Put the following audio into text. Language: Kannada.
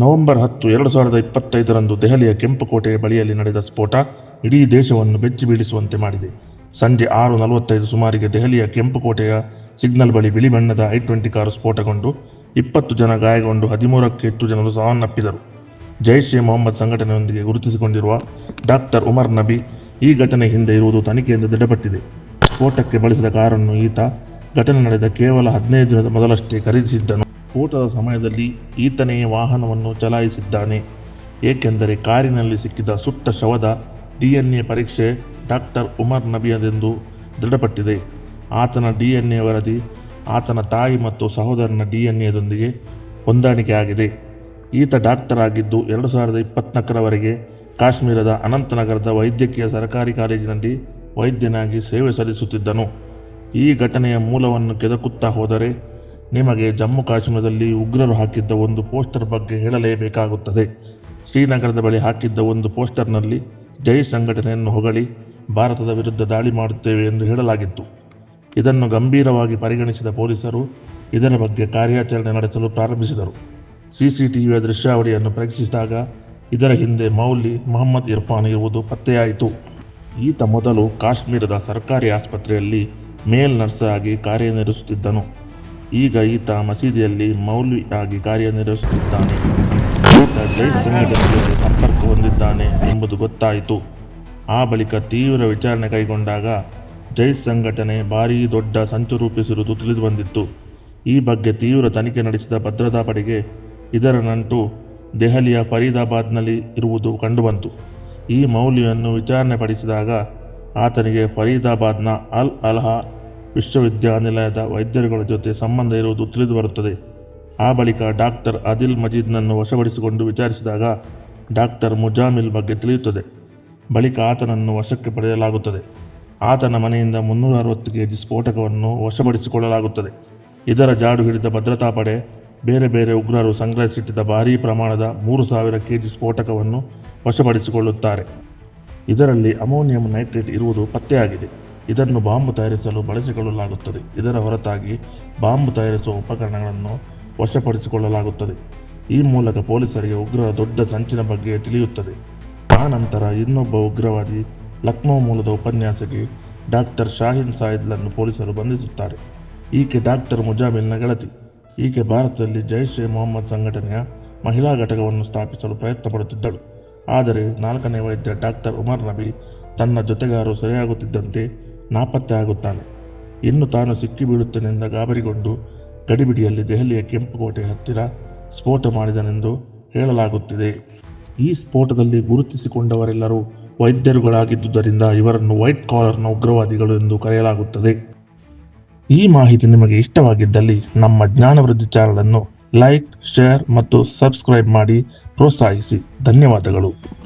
ನವೆಂಬರ್ ಹತ್ತು, ಎರಡು ಸಾವಿರದ ಇಪ್ಪತ್ತೈದರಂದು ದೆಹಲಿಯ ಕೆಂಪುಕೋಟೆಯ ಬಳಿಯಲ್ಲಿ ನಡೆದ ಸ್ಫೋಟ ಇಡೀ ದೇಶವನ್ನು ಬೆಚ್ಚಿ ಬೀಳಿಸುವಂತೆ ಮಾಡಿದೆ. ಸಂಜೆ ಆರು ನಲವತ್ತೈದು ಸುಮಾರಿಗೆ ದೆಹಲಿಯ ಕೆಂಪುಕೋಟೆಯ ಸಿಗ್ನಲ್ ಬಳಿ ಬಿಳಿ ಬಣ್ಣದ ಐ ಟ್ವೆಂಟಿ ಕಾರು ಸ್ಫೋಟಗೊಂಡು ಇಪ್ಪತ್ತು ಜನ ಗಾಯಗೊಂಡು ಹದಿಮೂರಕ್ಕೂ ಹೆಚ್ಚು ಜನರು ಸಾವನ್ನಪ್ಪಿದರು. ಜೈಷ್ ಎ ಮೊಹಮ್ಮದ್ ಸಂಘಟನೆಯೊಂದಿಗೆ ಗುರುತಿಸಿಕೊಂಡಿರುವ ಡಾಕ್ಟರ್ ಉಮರ್ ನಬಿ ಈ ಘಟನೆ ಹಿಂದೆ ಇರುವುದು ತನಿಖೆಯಿಂದ ದೃಢಪಟ್ಟಿದೆ. ಸ್ಫೋಟಕ್ಕೆ ಬಳಸಿದ ಕಾರನ್ನು ಈತ ಘಟನೆ ನಡೆದ ಕೇವಲ ಹದಿನೈದು ದಿನದ ಮೊದಲಷ್ಟೇ ಖರೀದಿಸಿದ್ದನು. ಸ್ಫೋಟದ ಸಮಯದಲ್ಲಿ ಈತನೇ ವಾಹನವನ್ನು ಚಲಾಯಿಸಿದ್ದಾನೆ. ಏಕೆಂದರೆ ಕಾರಿನಲ್ಲಿ ಸಿಕ್ಕಿದ ಸುಟ್ಟ ಶವದ ಡಿಎನ್ಎ ಪರೀಕ್ಷೆ ಡಾಕ್ಟರ್ ಉಮರ್ ನಬಿಯದೆಂದು ದೃಢಪಟ್ಟಿದೆ. ಆತನ ಡಿಎನ್ಎ ವರದಿ ಆತನ ತಾಯಿ ಮತ್ತು ಸಹೋದರನ ಡಿಎನ್ಎದೊಂದಿಗೆ ಹೊಂದಾಣಿಕೆ ಆಗಿದೆ. ಈತ ಡಾಕ್ಟರ್ ಆಗಿದ್ದು ಎರಡು ಸಾವಿರದ ಇಪ್ಪತ್ನಾಲ್ಕರವರೆಗೆ ಕಾಶ್ಮೀರದ ಅನಂತನಗರದ ವೈದ್ಯಕೀಯ ಸರ್ಕಾರಿ ಕಾಲೇಜಿನಲ್ಲಿ ವೈದ್ಯನಾಗಿ ಸೇವೆ ಸಲ್ಲಿಸುತ್ತಿದ್ದನು. ಈ ಘಟನೆಯ ಮೂಲವನ್ನು ಕೆದಕುತ್ತಾ ಹೋದರೆ ನಿಮಗೆ ಜಮ್ಮು ಕಾಶ್ಮೀರದಲ್ಲಿ ಉಗ್ರರು ಹಾಕಿದ್ದ ಒಂದು ಪೋಸ್ಟರ್ ಬಗ್ಗೆ ಹೇಳಲೇಬೇಕಾಗುತ್ತದೆ. ಶ್ರೀನಗರದ ಬಳಿ ಹಾಕಿದ್ದ ಒಂದು ಪೋಸ್ಟರ್ನಲ್ಲಿ, ಜೈ ಸಂಘಟನೆಯನ್ನು ಹೊಗಳಿ, ಭಾರತದ ವಿರುದ್ಧ ದಾಳಿ ಮಾಡುತ್ತೇವೆ ಎಂದು ಹೇಳಲಾಗಿತ್ತು. ಇದನ್ನು ಗಂಭೀರವಾಗಿ ಪರಿಗಣಿಸಿದ ಪೊಲೀಸರು ಇದರ ಬಗ್ಗೆ ಕಾರ್ಯಾಚರಣೆ ನಡೆಸಲು ಪ್ರಾರಂಭಿಸಿದರು. ಸಿಸಿಟಿವಿಯ ದೃಶ್ಯಾವಳಿಯನ್ನು ಪರೀಕ್ಷಿಸಿದಾಗ ಇದರ ಹಿಂದೆ ಮೌಲಿ ಮೊಹಮ್ಮದ್ ಇರ್ಫಾನ್ ಇರುವುದು ಪತ್ತೆಯಾಯಿತು. ಈತ ಮೊದಲು ಕಾಶ್ಮೀರದ ಸರ್ಕಾರಿ ಆಸ್ಪತ್ರೆಯಲ್ಲಿ ಮೇಲ್ ನರ್ಸ್ ಆಗಿ ಕಾರ್ಯನಿರ್ವಹಿಸುತ್ತಿದ್ದನು. ಈಗ ಈತ ಮಸೀದಿಯಲ್ಲಿ ಮೌಲ್ವಿ ಆಗಿ ಕಾರ್ಯನಿರ್ವಹಿಸುತ್ತಿದ್ದಾನೆ. ಈತ ಜೈಷ್ ಜೊತೆ ಸಂಪರ್ಕ ಹೊಂದಿದ್ದಾನೆ ಎಂಬುದು ಗೊತ್ತಾಯಿತು. ಆ ಬಳಿಕ ತೀವ್ರ ವಿಚಾರಣೆ ಕೈಗೊಂಡಾಗ ಜೈಷ್ ಸಂಘಟನೆ ಭಾರೀ ದೊಡ್ಡ ಸಂಚು ರೂಪಿಸಿರುವುದು ತಿಳಿದುಬಂದಿತ್ತು. ಈ ಬಗ್ಗೆ ತೀವ್ರ ತನಿಖೆ ನಡೆಸಿದ ಭದ್ರತಾ ಪಡೆಗೆ ಇದರ ನಂಟು ದೆಹಲಿಯ ಫರೀದಾಬಾದ್ನಲ್ಲಿ ಇರುವುದು ಕಂಡುಬಂತು. ಈ ಮೌಲ್ಯವನ್ನು ವಿಚಾರಣೆ ಪಡಿಸಿದಾಗ ಆತನಿಗೆ ಫರೀದಾಬಾದ್ನ ಅಲ್ ಅಲ್ಹಾ ವಿಶ್ವವಿದ್ಯಾನಿಲಯದ ವೈದ್ಯರುಗಳ ಜೊತೆ ಸಂಬಂಧ ಇರುವುದು ತಿಳಿದುಬರುತ್ತದೆ ಆ ಬಳಿಕ ಡಾಕ್ಟರ್ ಆದಿಲ್ ಮಜೀದ್ನನ್ನು ವಶಪಡಿಸಿಕೊಂಡು ವಿಚಾರಿಸಿದಾಗ ಡಾಕ್ಟರ್ ಮುಜಾಮಿಲ್ ಬಗ್ಗೆ ತಿಳಿಯುತ್ತದೆ. ಬಳಿಕ ಆತನನ್ನು ವಶಕ್ಕೆ ಪಡೆಯಲಾಗುತ್ತದೆ. ಆತನ ಮನೆಯಿಂದ ಮುನ್ನೂರ ಅರವತ್ತು ಕೆಜಿ ಸ್ಫೋಟಕವನ್ನು ವಶಪಡಿಸಿಕೊಳ್ಳಲಾಗುತ್ತದೆ. ಇದರ ಜಾಡು ಹಿಡಿದ ಭದ್ರತಾ ಪಡೆ, ಬೇರೆ ಬೇರೆ ಉಗ್ರರು ಸಂಗ್ರಹಿಸಿಟ್ಟಿದ್ದ ಭಾರೀ ಪ್ರಮಾಣದ ಮೂರು ಸಾವಿರ ಕೆಜಿ ಸ್ಫೋಟಕವನ್ನು ವಶಪಡಿಸಿಕೊಳ್ಳುತ್ತಾರೆ. ಇದರಲ್ಲಿ ಅಮೋನಿಯಂ ನೈಟ್ರೇಟ್ ಇರುವುದು ಪತ್ತೆಯಾಗಿದೆ. ಇದನ್ನು ಬಾಂಬು ತಯಾರಿಸಲು ಬಳಸಿಕೊಳ್ಳಲಾಗುತ್ತದೆ. ಇದರ ಹೊರತಾಗಿ ಬಾಂಬು ತಯಾರಿಸುವ ಉಪಕರಣಗಳನ್ನು ವಶಪಡಿಸಿಕೊಳ್ಳಲಾಗುತ್ತದೆ. ಈ ಮೂಲಕ ಪೊಲೀಸರಿಗೆ ಉಗ್ರರ ದೊಡ್ಡ ಸಂಚಿನ ಬಗ್ಗೆ ತಿಳಿಯುತ್ತದೆ. ಆ ನಂತರ ಇನ್ನೊಬ್ಬ ಉಗ್ರವಾದಿ ಲಕ್ನೋ ಮೂಲದ ಉಪನ್ಯಾಸಕಿ ಡಾಕ್ಟರ್ ಶಾಹಿನ್ ಸಾಯಿದ್ಲನ್ನು ಪೊಲೀಸರು ಬಂಧಿಸುತ್ತಾರೆ. ಈಕೆ ಡಾಕ್ಟರ್ ಮುಜಾಮಿಲ್ನ ಗೆಳತಿ. ಈಕೆ ಭಾರತದಲ್ಲಿ ಜೈಷ್ ಎ ಮೊಹಮ್ಮದ್ ಸಂಘಟನೆಯ ಮಹಿಳಾ ಘಟಕವನ್ನು ಸ್ಥಾಪಿಸಲು ಪ್ರಯತ್ನ ಪಡುತ್ತಿದ್ದಳು. ಆದರೆ ನಾಲ್ಕನೇ ವೈದ್ಯ ಡಾಕ್ಟರ್ ಉಮರ್ ನಬಿ ತನ್ನ ಜೊತೆಗಾರರು ಸೆರೆಯಾಗುತ್ತಿದ್ದಂತೆ ನಾಪತ್ತೆ ಆಗುತ್ತಾನೆ ಇನ್ನು ತಾನು ಸಿಕ್ಕಿ ಬೀಳುತ್ತೇನೆಂದ ಗಾಬರಿಗೊಂಡು ಗಡಿಬಿಡಿಯಲ್ಲಿ ದೆಹಲಿಯ ಕೆಂಪುಕೋಟೆ ಹತ್ತಿರ ಸ್ಫೋಟ ಮಾಡಿದನೆಂದು ಹೇಳಲಾಗುತ್ತಿದೆ. ಈ ಸ್ಫೋಟದಲ್ಲಿ ಗುರುತಿಸಿಕೊಂಡವರೆಲ್ಲರೂ ವೈದ್ಯರುಗಳಾಗಿದ್ದುದರಿಂದ ಇವರನ್ನು ವೈಟ್ ಕಾಲರ್ನ ಉಗ್ರವಾದಿಗಳು ಎಂದು ಕರೆಯಲಾಗುತ್ತದೆ. ಈ ಮಾಹಿತಿ ನಿಮಗೆ ಇಷ್ಟವಾಗಿದ್ದಲ್ಲಿ ನಮ್ಮ ಜ್ಞಾನವೃದ್ಧಿ ಚಾನಲ್ ಅನ್ನು ಲೈಕ್, ಶೇರ್ ಮತ್ತು ಸಬ್ಸ್ಕ್ರೈಬ್ ಮಾಡಿ ಪ್ರೋತ್ಸಾಹಿಸಿ. ಧನ್ಯವಾದಗಳು.